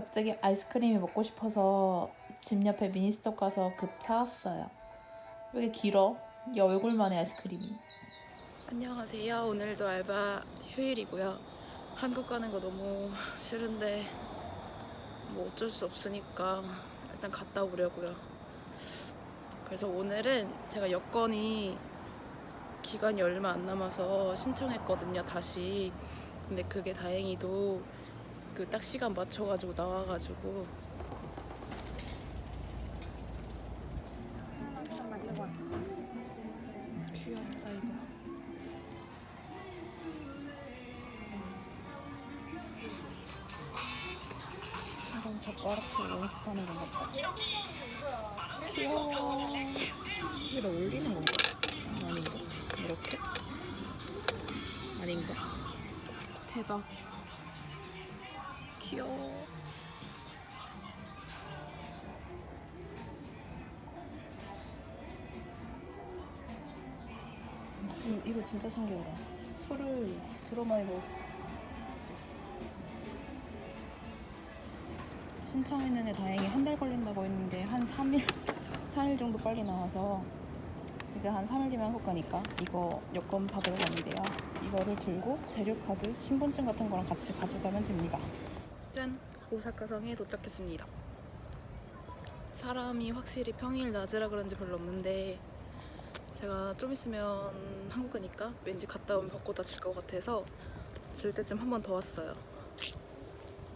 갑자기 아이스크림이 먹고 싶어서 집 옆에 미니스톱 가서 급 사왔어요. 왜 이렇게 길어? 이 얼굴만의 아이스크림이. 안녕하세요. 오늘도 알바 휴일이고요. 한국 가는 거 너무 싫은데 뭐 어쩔 수 없으니까 일단 갔다 오려고요. 그래서 오늘은 제가 여건이 기간이 얼마 안 남아서 신청했거든요. 다시. 근데 그게 다행히도 그 딱 시간 맞춰가지고 나와가지고 귀엽다 이거. 이건 젓가락질 연습하는 건가 봐. 귀여워. 나 올리는 건가? 아닌가? 이렇게? 아닌가? 대박. 귀여워. 음, 이거 진짜 신기하다. 술을 많이 넣었어. 신청했는 데 다행히 한 달 걸린다고 했는데 한 3일, 4일 정도 빨리 나와서 이제 한 3일 뒤면 한국 가니까 이거 여권 받으러 가는데요. 이거를 들고 재료카드, 신분증 같은 거랑 같이 가져가면 됩니다. 짠! 오사카성에 도착했습니다. 사람이 확실히 평일 낮이라 그런지 별로 없는데 제가 좀 있으면 한국 가니까 왠지 갔다 오면 벚꽃 다칠 것 같아서 질 때쯤 한 번 더 왔어요.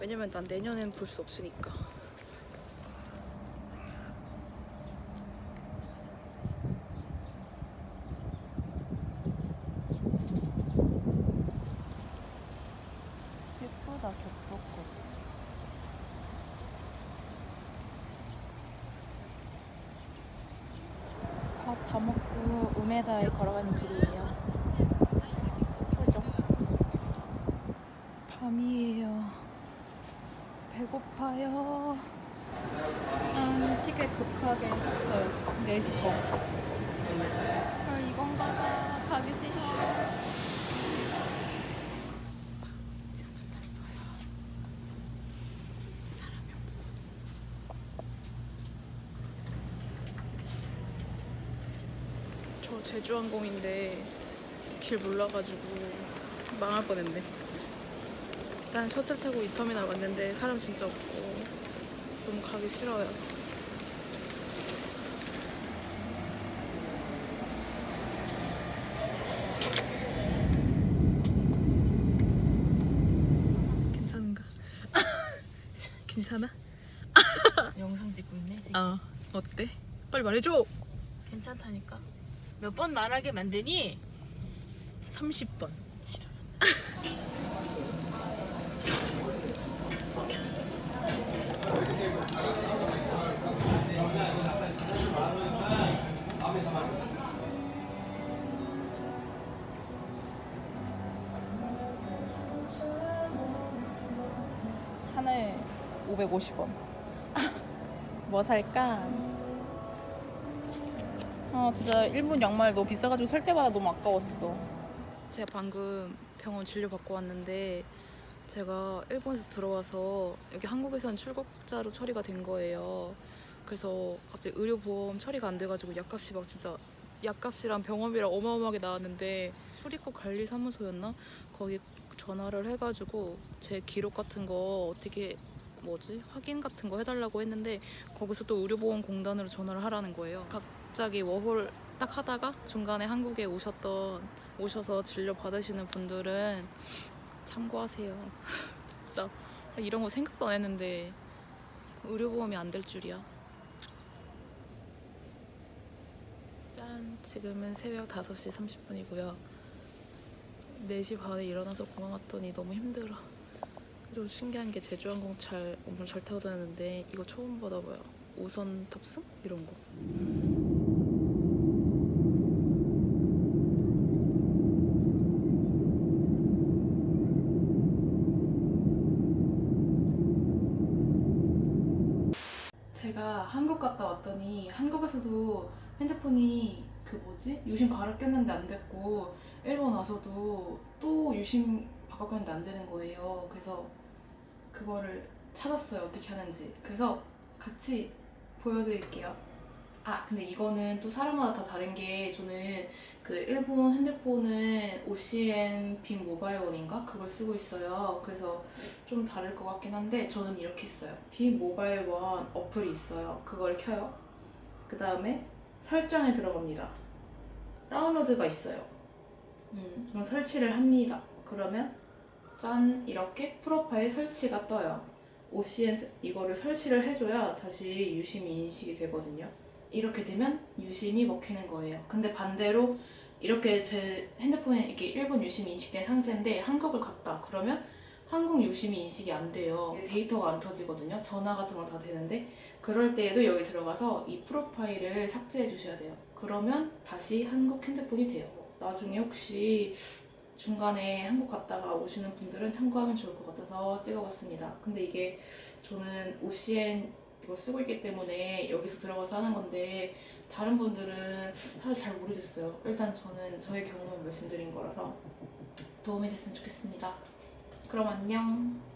왜냐면 난 내년엔 볼 수 없으니까. 예쁘다 겹벚꽃. 밥다 먹고 우메다에 걸어가는 길이에요. 그죠? 밤이에요. 배고파요. 짠, 티켓 급하게 샀어요. 4시 거. 헐, 이건가 봐. 가기 싫어. 지하철 탔어요. 사람이 없어. 저 제주항공인데 길 몰라가지고 망할 뻔했네. 일단 셔틀 타고 이 터미널 왔는데 사람 진짜 없고 너무 가기 싫어요. 괜찮은가? 괜찮아? 영상 찍고 있네. 지금. 어 어때? 빨리 말해줘. 괜찮다니까. 몇 번 말하게 만드니? 30번. 하나에 550원. 뭐 살까? 아 진짜 일본 양말 너무 비싸가지고 살 때마다 너무 아까웠어. 제가 방금 병원 진료 받고 왔는데 제가 일본에서 들어와서 여기 한국에서는 출국자로 처리가 된 거예요. 그래서 갑자기 의료보험 처리가 안 돼가지고 약값이 막 진짜 약값이랑 병원비랑 어마어마하게 나왔는데 출입국 관리사무소였나 거기 전화를 해가지고 제 기록 같은 거 어떻게 뭐지 확인 같은 거 해달라고 했는데 거기서 또 의료보험공단으로 전화를 하라는 거예요. 갑자기 워홀 딱 하다가 중간에 한국에 오셨던 오셔서 진료 받으시는 분들은 참고하세요. 진짜 이런 거 생각도 안 했는데 의료보험이 안 될 줄이야. 짠, 지금은 새벽 5시 30분이고요. 4시 반에 일어나서 공항 왔더니 너무 힘들어. 그리고 신기한 게 제주항공 잘 엄청 잘 타고 다녔는데 이거 처음 받아봐요. 우선 탑승 이런 거. 제가 한국 갔다 왔더니 한국에서도 핸드폰이 그 뭐지? 유심 갈아 꼈는데 안 됐고 일본 와서도 또 유심 바꿔 꼈는데 안 되는 거예요. 그래서 그거를 찾았어요. 어떻게 하는지. 그래서 같이 보여드릴게요 아 근데 이거는 또 사람마다 다 다른 게 저는 그 일본 핸드폰은 OCN 빔 모바일원인가? 그걸 쓰고 있어요. 그래서 좀 다를 것 같긴 한데 저는 이렇게 했어요. 빔 모바일원 어플이 있어요. 그걸 켜요. 그 다음에 설정에 들어갑니다. 다운로드가 있어요. 음, 그럼 설치를 합니다. 그러면 짠! 이렇게 프로파일 설치가 떠요. OCN 스- 이거를 설치를 해줘야 다시 유심히 인식이 되거든요 이렇게 되면 유심히 먹히는 거예요. 근데 반대로 이렇게 제 핸드폰에 이렇게 일본 유심히 인식된 상태인데 한국을 갔다. 그러면 한국 유심히 인식이 안 돼요. 데이터가 안 터지거든요. 전화 같은 건 다 되는데 그럴 때에도 여기 들어가서 이 프로파일을 삭제해 주셔야 돼요. 그러면 다시 한국 핸드폰이 돼요. 나중에 혹시 중간에 한국 갔다가 오시는 분들은 참고하면 좋을 것 같아서 찍어봤습니다. 근데 이게 저는 OCN 이거 쓰고 있기 때문에 여기서 들어가서 하는 건데 다른 분들은 사실 잘 모르겠어요. 일단 저는 저의 경험을 말씀드린 거라서 도움이 됐으면 좋겠습니다. 그럼 안녕.